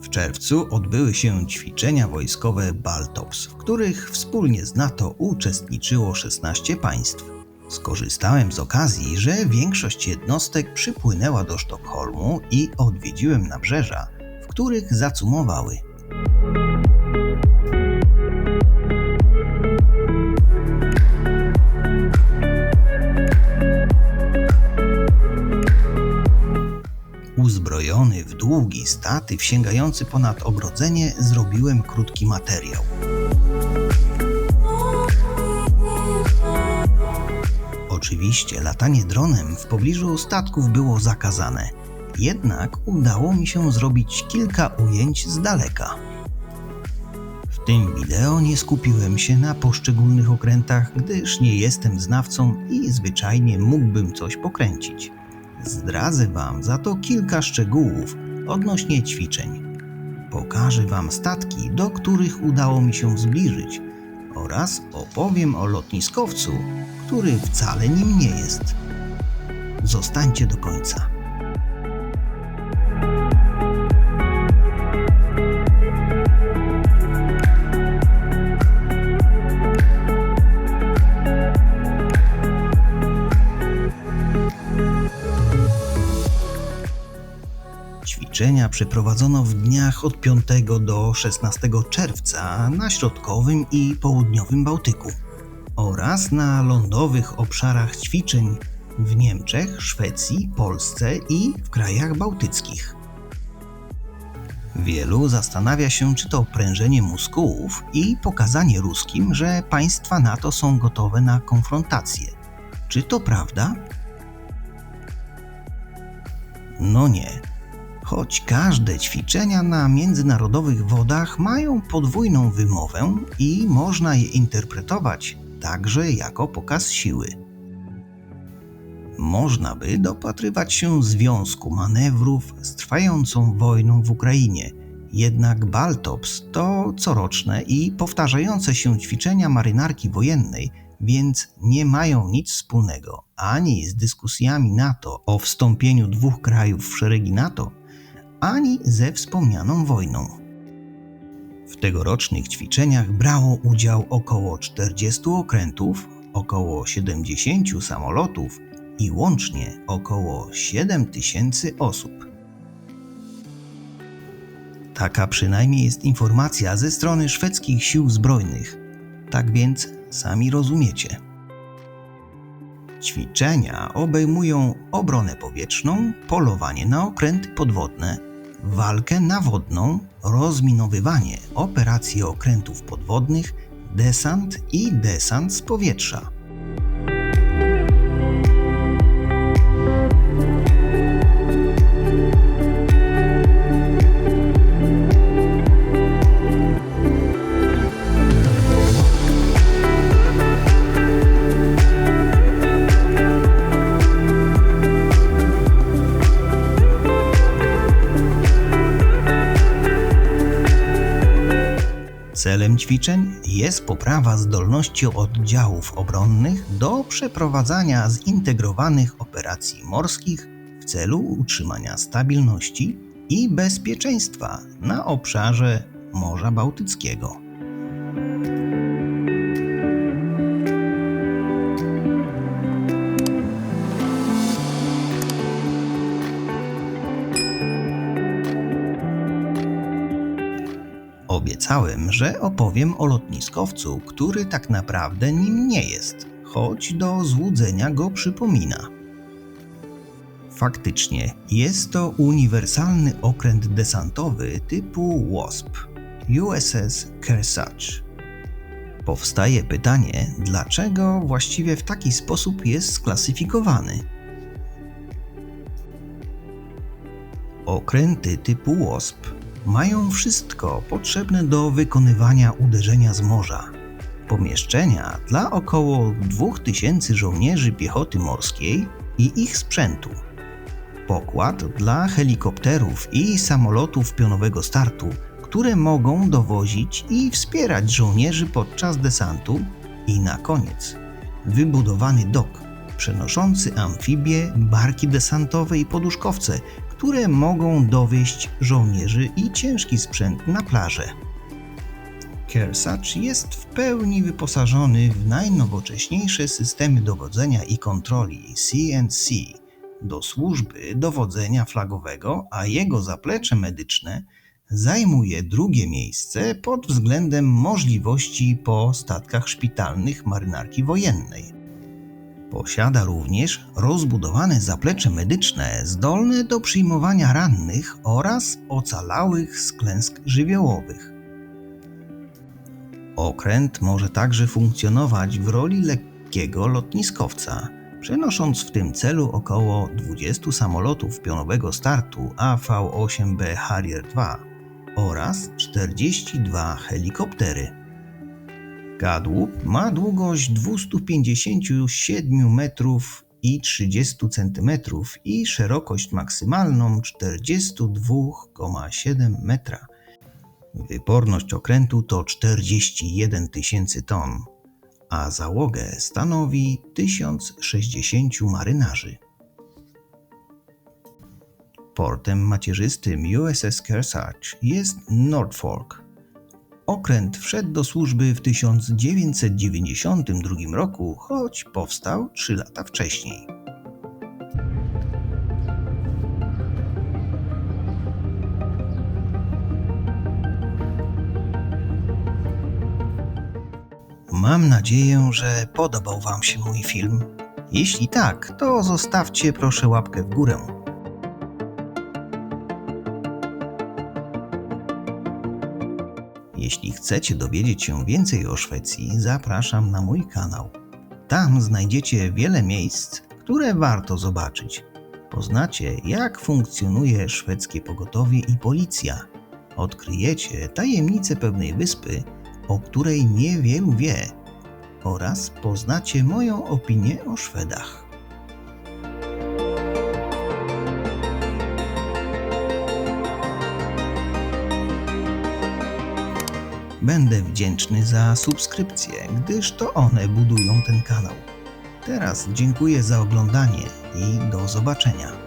W czerwcu odbyły się ćwiczenia wojskowe Baltops, w których wspólnie z NATO uczestniczyło 16 państw. Skorzystałem z okazji, że większość jednostek przypłynęła do Sztokholmu i odwiedziłem nabrzeża, w których zacumowały. Uzbrojony w długi statyw sięgający ponad ogrodzenie, zrobiłem krótki materiał. Oczywiście latanie dronem w pobliżu statków było zakazane, jednak udało mi się zrobić kilka ujęć z daleka. W tym wideo nie skupiłem się na poszczególnych okrętach, gdyż nie jestem znawcą i zwyczajnie mógłbym coś pokręcić. Zdradzę Wam za to kilka szczegółów odnośnie ćwiczeń. Pokażę Wam statki, do których udało mi się zbliżyć oraz opowiem o lotniskowcu, który wcale nim nie jest. Zostańcie do końca. Ćwiczenia przeprowadzono w dniach od 5 do 16 czerwca na środkowym i południowym Bałtyku oraz na lądowych obszarach ćwiczeń w Niemczech, Szwecji, Polsce i w krajach bałtyckich. Wielu zastanawia się, czy to prężenie muskułów i pokazanie ruskim, że państwa NATO są gotowe na konfrontację. Czy to prawda? No nie. Choć każde ćwiczenia na międzynarodowych wodach mają podwójną wymowę i można je interpretować także jako pokaz siły. Można by dopatrywać się związku manewrów z trwającą wojną w Ukrainie. Jednak Baltops to coroczne i powtarzające się ćwiczenia marynarki wojennej, więc nie mają nic wspólnego ani z dyskusjami NATO o wstąpieniu dwóch krajów w szeregi NATO, ani ze wspomnianą wojną. W tegorocznych ćwiczeniach brało udział około 40 okrętów, około 70 samolotów i łącznie około 7 tysięcy osób. Taka przynajmniej jest informacja ze strony szwedzkich sił zbrojnych. Tak więc sami rozumiecie. Ćwiczenia obejmują obronę powietrzną, polowanie na okręty podwodne, walkę nawodną, rozminowywanie, operacje okrętów podwodnych, desant i desant z powietrza. Celem ćwiczeń jest poprawa zdolności oddziałów obronnych do przeprowadzania zintegrowanych operacji morskich w celu utrzymania stabilności i bezpieczeństwa na obszarze Morza Bałtyckiego. Obiecałem, że opowiem o lotniskowcu, który tak naprawdę nim nie jest, choć do złudzenia go przypomina. Faktycznie jest to uniwersalny okręt desantowy typu WASP USS Kearsarge. Powstaje pytanie, dlaczego właściwie w taki sposób jest sklasyfikowany? Okręty typu WASP mają wszystko potrzebne do wykonywania uderzenia z morza. Pomieszczenia dla około 2000 żołnierzy piechoty morskiej i ich sprzętu. Pokład dla helikopterów i samolotów pionowego startu, które mogą dowozić i wspierać żołnierzy podczas desantu. I na koniec wybudowany dok przenoszący amfibie, barki desantowe i poduszkowce, które mogą dowieść żołnierzy i ciężki sprzęt na plażę. Kearsarge jest w pełni wyposażony w najnowocześniejsze systemy dowodzenia i kontroli CNC do służby dowodzenia flagowego, a jego zaplecze medyczne zajmuje drugie miejsce pod względem możliwości po statkach szpitalnych marynarki wojennej. Posiada również rozbudowane zaplecze medyczne zdolne do przyjmowania rannych oraz ocalałych z klęsk żywiołowych. Okręt może także funkcjonować w roli lekkiego lotniskowca, przenosząc w tym celu około 20 samolotów pionowego startu AV-8B Harrier II oraz 42 helikoptery. Kadłub ma długość 257 metrów i 30 cm i szerokość maksymalną 42,7 metra. Wyporność okrętu to 41 tysięcy ton, a załogę stanowi 1060 marynarzy. Portem macierzystym USS Kearsarge jest Norfolk. Okręt wszedł do służby w 1992 roku, choć powstał 3 lata wcześniej. Mam nadzieję, że podobał Wam się mój film. Jeśli tak, to zostawcie proszę łapkę w górę. Jeśli chcecie dowiedzieć się więcej o Szwecji, zapraszam na mój kanał. Tam znajdziecie wiele miejsc, które warto zobaczyć. Poznacie, jak funkcjonuje szwedzkie pogotowie i policja. Odkryjecie tajemnice pewnej wyspy, o której niewielu wie, oraz poznacie moją opinię o Szwedach. Będę wdzięczny za subskrypcje, gdyż to one budują ten kanał. Teraz dziękuję za oglądanie i do zobaczenia.